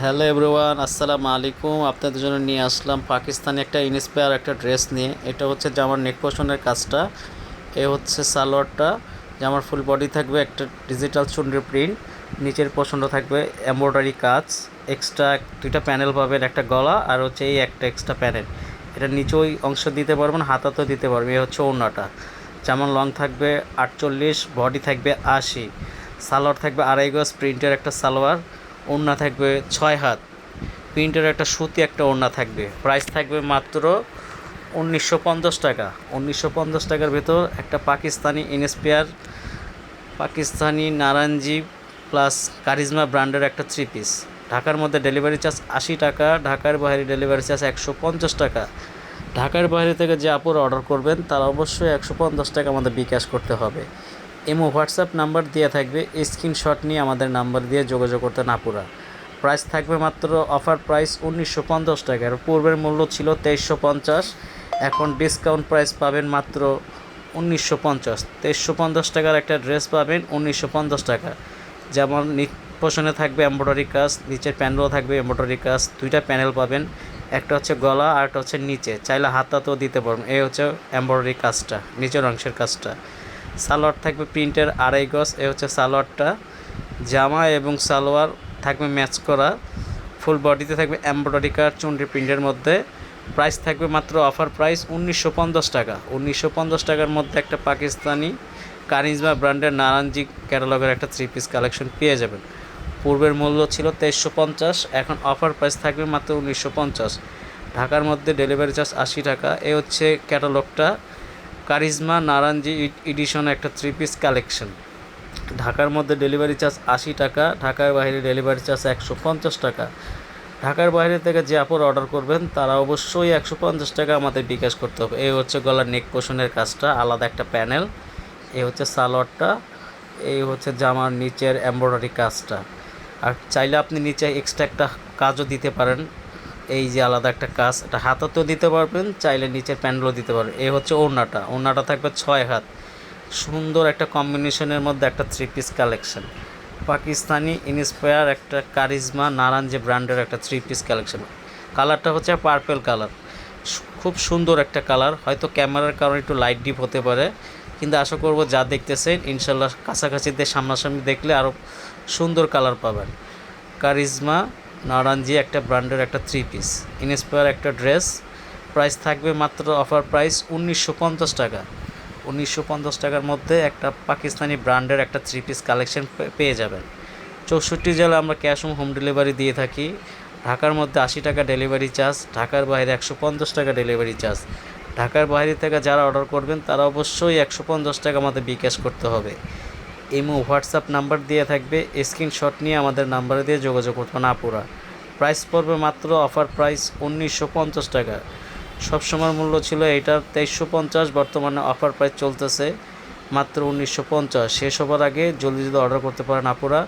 Hello everyone, আসসালামু আলাইকুম। আপনাদের জন্য নিয়ে আসলাম পাকিস্তানি একটা ইন্সপায়ার একটা ড্রেস নিয়ে। এটা হচ্ছে জামার নেক পোষণের কাজটা। এ হচ্ছে সালোয়ারটা। জামার ফুল বডি থাকবে একটা ডিজিটাল চুন্ডি প্রিন্ট নিচের পোষণটা থাকবে এমব্রয়ডারি কাজ। এক্সট্রা দুইটা প্যানেল পাবেন, একটা গলা আর হচ্ছে এই একটা এক্সট্রা প্যানেল এটা নিচেও অংশ দিতে পারবেন, হাতাতেও দিতে পারবেন। এ হচ্ছে ওড়নাটা। যেমন লং থাকবে আটচল্লিশ বডি থাকবে আশি। সালোয়ার থাকবে আড়াই গজ প্রিন্টের একটা সালোয়ার। ওড়না থাকবে ছয় হাত। প্রিন্টের একটা সুতি, একটা ওড়না থাকবে। প্রাইস থাকবে মাত্র উনিশশো পঞ্চাশ টাকা। উনিশশো পঞ্চাশ টাকার ভেতর একটা Pakistani inspire, Pakistani Narayanji plus Charizma ব্র্যান্ডের একটা থ্রি পিস। ঢাকার মধ্যে ডেলিভারি চার্জ আশি টাকা, ঢাকার বাইরে ডেলিভারি চার্জ একশো পঞ্চাশ টাকা। ঢাকার বাইরে থেকে যে আপুরা অর্ডার করবেন, তারা অবশ্যই একশো পঞ্চাশ টাকা আমাদের বিকাশ করতে হবে। এমও হোয়াটসঅ্যাপ নাম্বার দেওয়া থাকবে। স্ক্রিনশট নিয়ে আমাদের নাম্বার দিয়ে যোগাযোগ করতে না পুরা। প্রাইস থাকবে মাত্র অফার প্রাইস উনিশশো পঞ্চাশ টাকার পূর্বের মূল্য ছিল তেইশশো পঞ্চাশ। এখন ডিসকাউন্ট প্রাইস পাবেন মাত্র উনিশশো পঞ্চাশ। তেইশশো পঞ্চাশ টাকার একটা ড্রেস পাবেন উনিশশো পঞ্চাশ টাকা। যেমন পোষণে থাকবে এমব্রয়ডারি কাজ, নিচের প্যানেলও থাকবে এমব্রয়ডারি কাজ। দুইটা প্যানেল পাবেন, একটা হচ্ছে গলা আর একটা হচ্ছে নিচে। চাইলে হাতাতেও দিতে পারবেন। এই হচ্ছে এমব্রয়ডারি কাজটা, নিচের অংশের কাজটা। সালোয়ার থাকবে প্রিন্টের আড়াই গজ, এ হচ্ছে সালোয়ারটা। জামা এবং সালোয়ার থাকবে ম্যাচ করা। ফুল বডিতে থাকবে এমব্রয়ডারি কার চুনরি প্রিন্টের মধ্যে। প্রাইস থাকবে মাত্র অফার প্রাইস উনিশশো পঞ্চাশ টাকা। উনিশশো পঞ্চাশ টাকার মধ্যে একটা পাকিস্তানি কারিজমা ব্র্যান্ডের নারায়ণজি ক্যাটালগের একটা থ্রি পিস কালেকশন পেয়ে যাবেন। পূর্বের মূল্য ছিল তেইশশো পঞ্চাশ, এখন অফার প্রাইস থাকবে মাত্র উনিশশো পঞ্চাশ। ঢাকার মধ্যে ডেলিভারি চার্জ আশি টাকা। এ হচ্ছে ক্যাটালগটা। কারিজমা নারায়ণজি এডিশন একটা থ্রি পিস কালেকশন ঢাকার মধ্যে ডেলিভারি চার্জ আশি টাকা, ঢাকার বাইরে ডেলিভারি চার্জ একশো পঞ্চাশ টাকা। ঢাকার বাইরে থেকে যে আপর অর্ডার করবেন, তারা অবশ্যই একশো পঞ্চাশ টাকা আমাদের বিকাশ করতে হবে। এই হচ্ছে গলার নেক পোষণের কাজটা, আলাদা একটা প্যানেল এই হচ্ছে সালোয়ারটা, এই হচ্ছে জামার নিচের এমব্রয়ডারি কাজটা। আর চাইলে আপনি নিচে এক্সট্রা একটা কাজও দিতে পারেন। এই যে আলাদা একটা কাজ, এটা হাতাতেও দিতে পারবেন, চাইলে নিচের প্যান্ডেলও দিতে পারবেন। এই হচ্ছে ওড়নাটা ওড়নাটা থাকবে ছয় হাত। সুন্দর একটা কম্বিনেশনের মধ্যে একটা three piece collection. Pakistani inspire একটা কারিজমা নারায়ণ যে ব্র্যান্ডের একটা থ্রি পিস কালেকশন। কালারটা হচ্ছে পার্পেল কালার। খুব সুন্দর একটা কালার, হয়তো ক্যামেরার কারণে একটু লাইট ডিপ হতে পারে, কিন্তু আশা করব যা দেখতেছেন, ইনশাল্লাহ কাছাকাছিতে সামনাসামনি দেখলে আরও সুন্দর কালার পাবেন। কারিজমা নারায়ণজি একটা ব্র্যান্ডের একটা থ্রি পিস ইনস্পায়ার একটা ড্রেস প্রাইস থাকবে মাত্র অফার প্রাইস উনিশশো পঞ্চাশ টাকা। উনিশশো পঞ্চাশ টাকার মধ্যে একটা পাকিস্তানি ব্র্যান্ডের একটা থ্রি পিস কালেকশন পেয়ে যাবেন। চৌষট্টি জেলা আমরা ক্যাশ অন হোম ডেলিভারি দিয়ে থাকি। ঢাকার মধ্যে আশি টাকা ডেলিভারি চার্জ ঢাকার বাইরে একশো পঞ্চাশ টাকা ডেলিভারি চার্জ ঢাকার বাইরে থেকে যারা অর্ডার করবেন, তারা অবশ্যই একশো পঞ্চাশ টাকা আমাদের বিকাশ করতে হবে। ইমো, হোয়াটসঅ্যাপ নাম্বার দিয়ে থাকবে। স্ক্রিনশট নিয়ে আমাদের নাম্বারে দিয়ে যোগাযোগ করতে না পুরা প্রাইস পড়বে মাত্র অফার প্রাইস উনিশশো পঞ্চাশ টাকা। সবসময় মূল্য ছিল এটার তেইশশো পঞ্চাশ, বর্তমানে অফার প্রাইস চলতেছে মাত্র উনিশশো পঞ্চাশ। শেষ হবার আগে জলদি যদি অর্ডার করতে পারেন আপুরা।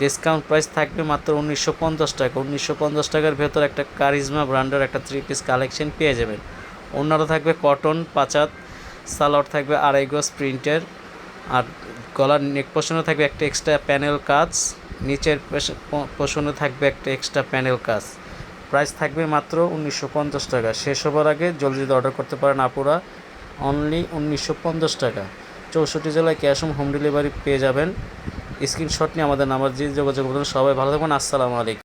ডিসকাউন্ট প্রাইস থাকবে মাত্র উনিশশো পঞ্চাশ টাকা। উনিশশো পঞ্চাশ টাকার ভেতর একটা কারিজমা ব্র্যান্ডের একটা থ্রি পিস কালেকশন পেয়ে যাবেন। অন্যরা থাকবে কটন পাচাত সালোয়ার থাকবে আড়াই গজ প্রিন্টের আর গলার নেক পোষণে থাকবে একটা এক্সট্রা প্যানেল কাজ, নিচের পোষণে থাকবে একটা এক্সট্রা প্যানেল কাজ। প্রাইস থাকবে মাত্র উনিশশো পঞ্চাশ টাকা। শেষ হবার আগে জলদি যদি অর্ডার করতে পারেন আপুরা। অনলি উনিশশো পঞ্চাশ টাকা। চৌষট্টি জেলায় ক্যাশ অন হোম ডেলিভারি পেয়ে যাবেন। স্ক্রিনশট নিয়ে আমাদের নাম্বার দিয়ে যোগাযোগ করবেন সবাই ভালো থাকবেন আসসালামু আলাইকুম।